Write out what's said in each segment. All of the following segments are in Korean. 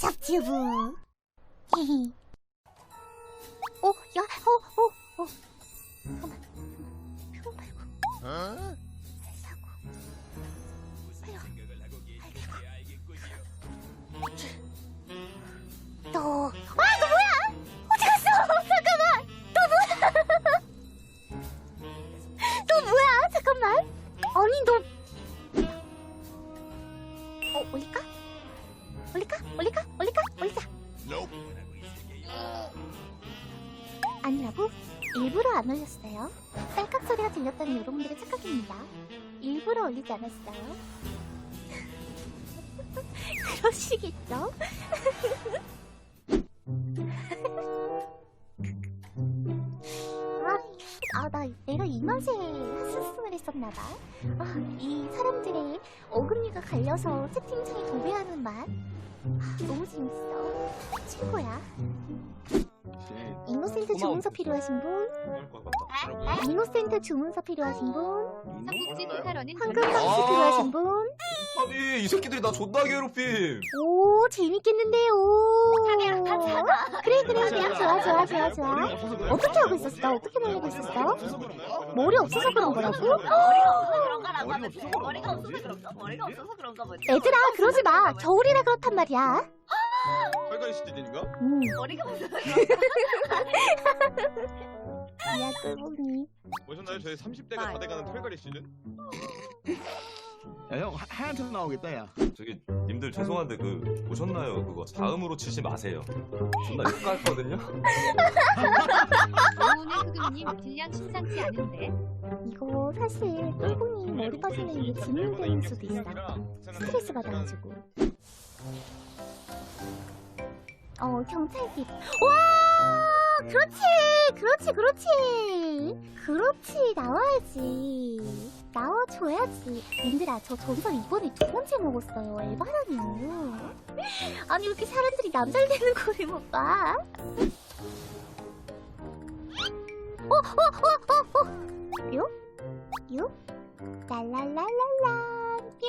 잡튜브. 히히. 어, 야, 어, 어, 어. 잠깐만, 잠깐만. 말고. 사 아니라고? 일부러 안 올렸어요. 딸깍 소리가 들렸다는 여러분들의 착각입니다. 일부러 올리지 않았어요. 그러시겠죠? 아, 아, 나 내가 이 맛에 핫스스를 했었나봐. 아, 이 사람들의 어금니가 갈려서 채팅창에 도배하는 맛. 아, 너무 재밌어. 최고야. 이노센트 주문서 필요하신 분? 이노센트 주문서 필요하신 분? 삼국지 황금방시 아. 필요하신 분? 아니 이 새끼들이 나 존나 괴롭힘 오, 재밌겠는데요. 그래, 그래, 그래. 좋아, 좋아, 좋아, 좋아. 어떻게 하고 있었어? 어떻게 말하고 있었어? 머리 없어서 그런 거라고? 머리가 없어서 그런가 라고 하는데 머리가 없어서 그런가? 머리가 없어서 그런가 보지 얘들아, 그러지 마. 겨울이라 그렇단 말이야. 털갈이 시즌인가? 음, 머리가 없어서 야, 꿀봉이. 보셨나요? 저희 30대가 다 돼가는 털갈이 시즌? 야형 하얀 털 나오겠다 야 저기 님들 죄송한데 그 보셨나요? 그거 자음으로 치지 마세요. 존나 욕갈거든요. 오은의 흑음님 딜량 심상치 않은데 이거 사실 꿀봉이 머리 빠지는 게 진행되는 수도 있어. 스트레스 받아가지고. 어, 경찰집. 와! 그렇지! 그렇지, 그렇지! 그렇지, 나와야지. 나와줘야지. 님들아, 저 전설 이번에 두 번째 먹었어요. 에바라니요. 아니, 왜 이렇게 사람들이 남잘 되는 거를 못 봐? 어, 어, 어, 어, 어! 요? 요? 랄랄랄랄라, 뿅!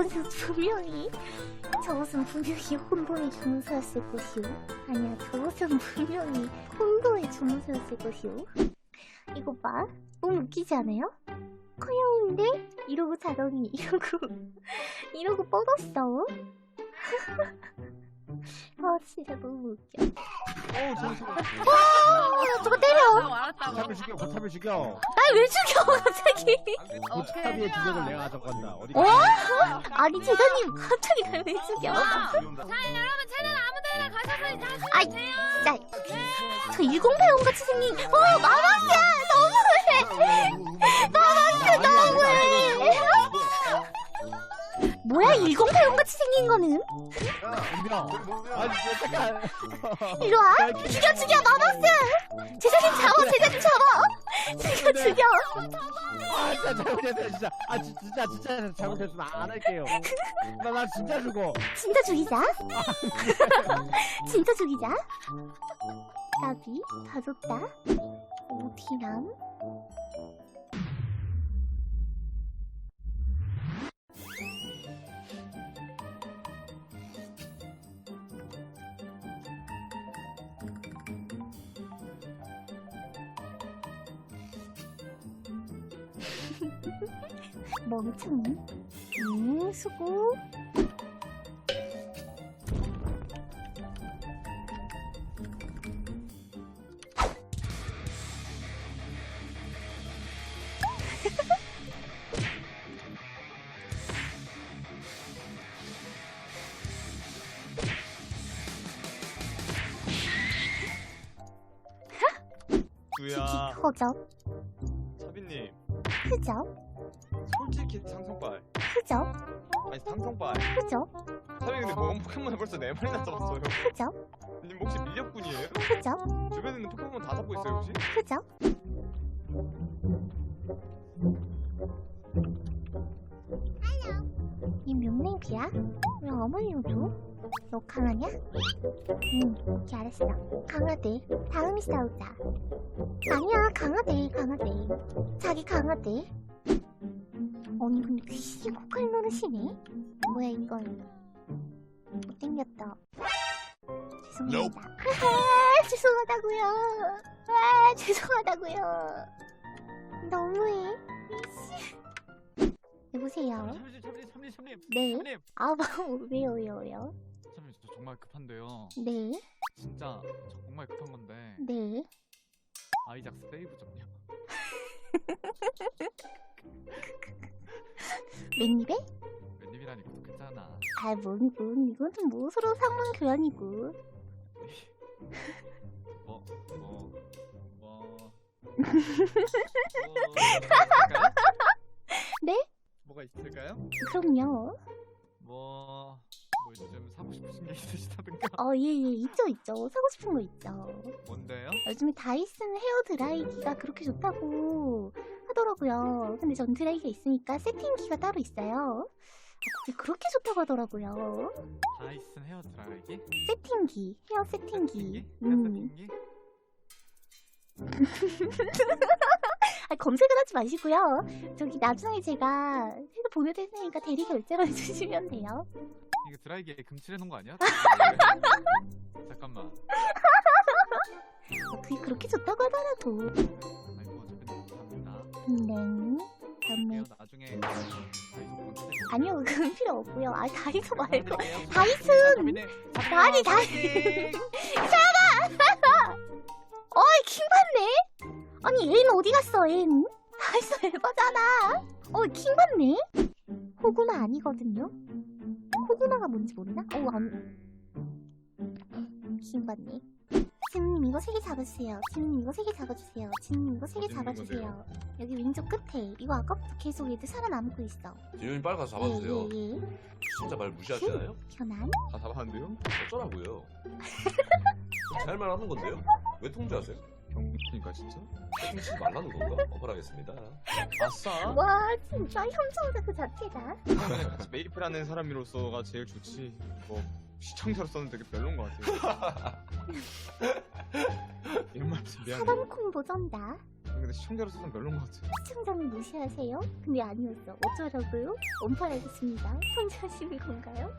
저것은 분명히, 저것은 분명히 혼돈의 주문서였을 것이오. 아니야, 저것은 분명히 혼돈의 주문서였을 것이오. 이거 봐. 너무 웃기지 않아요? 커요운데? 이러고 자더니 이러고 이러고 뻗었어. 아 진짜 너무 웃겨. 어 저기 어, 저거 때려. 알았다고 거탑을 죽여 거탑을 죽여 아 왜 죽여 갑자기? 거탑의 주적을 내가 가져간다 어디 어? 아니 제자님 갑자기 날 왜 죽여? 아이 진짜 저 일공배운 같이 생긴 어 마마스야 너무해. 마마스 너무해. 뭐야 일공배운 같이 생긴 거는? 야 은빈아 아니 잠깐 이리 와. 죽여 죽여 마마스. 제자님 잡아 제자님 잡아. 죽여 죽여. 아 진짜 잘못했어 진짜 아 지- 진짜 진짜 잘못했으면 안 할게요 나 나 진짜 죽어 진짜 죽이자. 진짜 죽이자. 까비 다 줬다. 오티남. 멍청. 응, 수고. 야. 허적. 사비님 흐접, 솔직히 상성빨. 흐접, 아니 상성빨. 흐접, 차비 근데 뭐 포켓몬을 벌써 네 마리나 잡았어요. 흐접, 님 혹시 밀렵꾼이에요? 흐접, 주변에 있는 포켓몬 다 잡고 있어요 혹시? 흐접. 이 명랭비야? 왜 어머니로 줘? 너 강하냐? 응, 알았어. 강하대. 다음이 싸우자. 아니야, 강하대, 강하대. 자기 강하대. 아니 근데 귀신 코칼 노릇이네? 뭐야 이건? 못생겼다. 죄송합니다. 아, 죄송하다고요. 아, 죄송하다고요. 너무해. 여보세요. 참님 참님 참님 참님 네. 아, 뭐, 왜요, 왜요, 왜요? 참님 저 정말 급한데요. 네, 진짜 저 정말 급한 건데 네. 아이작스 세이브 좀요. 맨입에? 웬입이라니 구독했잖아. 아, 뭔, 뭔, 이건 좀 뭐, 서로 상만 교환이고. 뭐, 뭐, 뭐. 네? 뭐가 있을까요? 그럼요. 뭐, 뭐 요즘 사고 싶으신 게 있으시다든가. 어, 예, 예, 있죠, 있죠. 사고 싶은 거 있죠. 뭔데요? 요즘에 다이슨 헤어 드라이기가 그렇게 좋다고 하더라고요. 근데 전 드라이기가 있으니까 세팅기가 따로 있어요. 아, 그게 그렇게 좋다고 하더라고요. 다이슨 헤어 드라이기? 세팅기, 헤어 세팅기. 세팅기? 헤어 음. 세팅기? 아, 검색은 하지 마시고요. 저기 나중에 제가 해서 보내드리니까 대리 결제만 해주시면 돼요. 이거 드라이기에 금칠해 놓은 거 아니야? 잠깐만. 어, 그게 그렇게 좋다고 하더라고. 아이고 저는 감사합니다. 네. 다음에 이거 나중에 다이소 본체 아니요, 그건 필요 없고요. 아, 다이소 말고. 다이슨! 다이슨! 아니, 다이- 어이, 킹받네? 아니, 앤 어디 갔어, 앤? 다이소 앨버잖아. 어이, 킹받네? 호구마 아니거든요? 호구마가 뭔지 모르나? 어, 안. 킹받네. 지님 이거 세 개 잡아주세요. 지님 이거 세 개 잡아주세요. 지님 이거 세 개 잡아주세요. 여기 왼쪽 끝에. 이거 아까부터 계속 얘들 살아남고 있어. 지훈이 빨리 가서 잡아주세요. 예, 예, 예. 진짜 말 무시하시나요? 현안? 다 잡았는데요? 어쩌라고요? 잘말 하는 건데요? 왜 통제하세요? 경기니까 진짜? 통치지 말라는 건가? 억울하겠습니다. 아싸. 와, 진짜 현청자 그 자체가. 같이 메이플하는 사람으로서가 제일 좋지. 뭐 시청자로서는 되게 별론 것 같아요. 이런 말씀 미안해. 사람 콤보 전다. 근데 시청자로서는 별론 것 같아. 시청자는 무시하세요? 근데 아니었어. 어쩌라고요? 원팔하겠습니다. 통제하시는 건가요?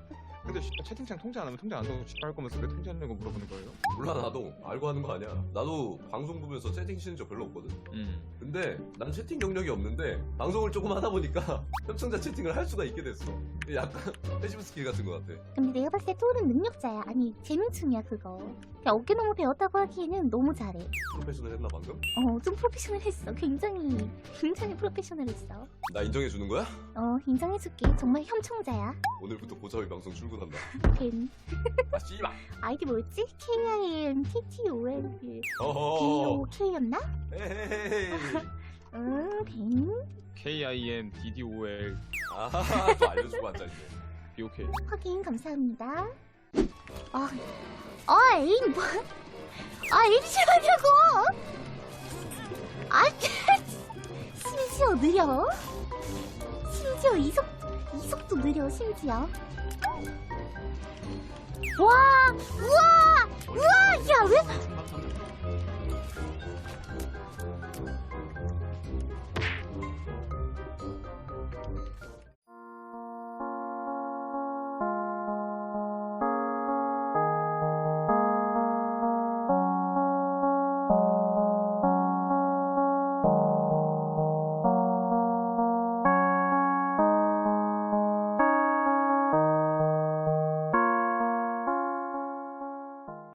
근데 시- 채팅창 통제 안 하면 통제 안 하고 집할 거면서 왜 통제하냐고 물어보는 거예요? 몰라 나도 알고 하는 거 아니야. 나도 방송 보면서 채팅 치는 적 별로 없거든. 음. 근데 난 채팅 경력이 없는데 방송을 조금 하다 보니까 협청자 채팅을 할 수가 있게 됐어. 약간 패시브 스킬 같은 것 같아. 근데 내가 봤을 때 토는 능력자야. 아니, 재능충이야, 그거. 그냥 어깨 너무 배웠다고 하기에는 너무 잘해. 프로페셔널 했나 방금? 어, 좀 프로페셔널했어. 굉장히, 굉장히 프로페셔널했어. 나 인정해 주는 거야? 어, 인정해줄게. 정말 현청자야. 오늘부터 고자위 방송 출근한다. 벤. 아 씨발. 아이디 뭐였지? K-I-N-T-T-O-L. 어허. B-O-K였나? 에헤이. 응, 벤. K I N D D O L 아또 알려주고 앉아 있네. B O K. 확인 감사합니다. 아, 아, 에임 뭐? 아, 에임 싫어하냐고? 아, 심지어 느려? 심지어 이속 이속도 느려 심지어. 와, 우와, 우와, 야 왜